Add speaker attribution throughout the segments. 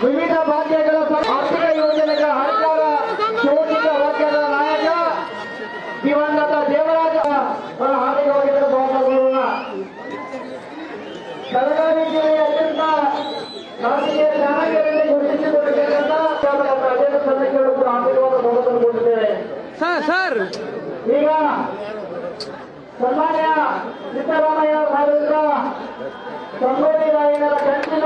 Speaker 1: ವಿವಿಧ ಭಾಗ್ಯಗಳ ಆರ್ಥಿಕ ಯೋಜನೆಗಳ ಹಣಕಾರ ಶೋಷಿತ ವರ್ಗದ ನಾಯಕ ದಿವಂಗತ ದೇವರಾಜ ಹಾರ್ದಿಕವಾಗಿ ಬೆಳಗಾವಿ ಜಿಲ್ಲೆಯ ರಾಜಕೀಯ ಚಾಣಕ್ಯರಲ್ಲಿ ಗುರುತಿಸಿಕೊಂಡಿರ್ತಕ್ಕಂಥ ಪ್ರಜೆಯ ಸದಸ್ಯರು ಕೂಡ
Speaker 2: ಸರ್ ಸರ್.
Speaker 1: ಈಗ ಸನ್ಮಾನ್ಯ ಸಿದ್ದರಾಮಯ್ಯ ಅವರಿಂದ ಸಂಗೊಳ್ಳಿ ರಾಯಣ್ಣರ ಕಂಚಿನ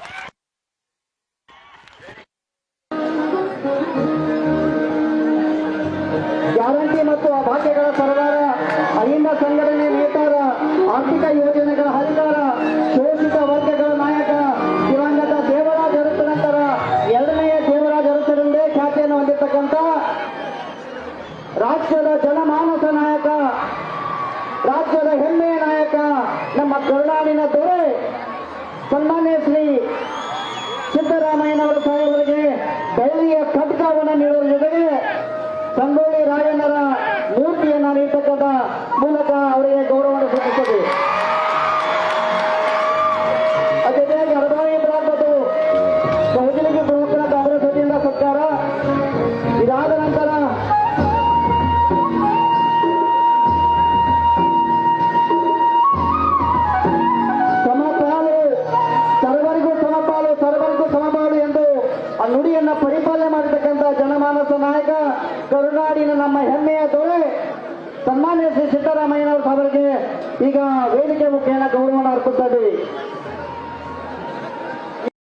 Speaker 1: ಗ್ಯಾರಂಟಿ ಮತ್ತು ಆ ಭಾಗ್ಯಗಳ ಸರ್ಕಾರ, ಅಹಿಂದ ಸಂಘಟನೆ ನೇತಾರ, ಆರ್ಥಿಕ ಯೋಜನೆಗಳ ಹರಿಕಾರ ಶೋಷಿತ ವರ್ಗಗಳ ನಾಯಕ, ದಿವಂಗತ ದೇವರಾಜ ಅರಸು ನಂತರ ಎರಡನೆಯ ದೇವರಾಜ ಅರಸರೆಂದೇ ಖ್ಯಾತಿಯನ್ನು ಹೊಂದಿರತಕ್ಕಂಥ ರಾಜ್ಯದ ಜನಮಾನಸ ನಾಯಕ, ರಾಜ್ಯದ ಹೆಮ್ಮೆಯ ನಾಯಕ, ನಮ್ಮ ಕರುಣಾಡಿನ ದೊರೆ, ಸನ್ಮಾನ್ಯ ಶ್ರೀ ಸಿದ್ದರಾಮಯ್ಯನವರ ಸಾಹೇಬರಿಗೆ ಬೆಳ್ಳಿಯ ಖಡ್ಗವನ್ನು ನೀಡುವ ಜೊತೆಗೆ ಸಂಗೊಳ್ಳಿ ನುಡಿಯನ್ನ ಪರಿಪಾಲನೆ ಮಾಡತಕ್ಕಂತ ಜನಮಾನಸ ನಾಯಕ ಕರುನಾಡಿನ ನಮ್ಮ ಹೆಮ್ಮೆಯ ದೊರೆ ಸನ್ಮಾನ್ಯ ಶ್ರೀ ಸಿದ್ದರಾಮಯ್ಯನವರ ಸಾಹೇಬರಿಗೆ ಈಗ ವೇದಿಕೆ ಮುಖೇನ ಗೌರವ ಅರ್ಪಿಸ್ತಾ ಇದ್ದೀವಿ.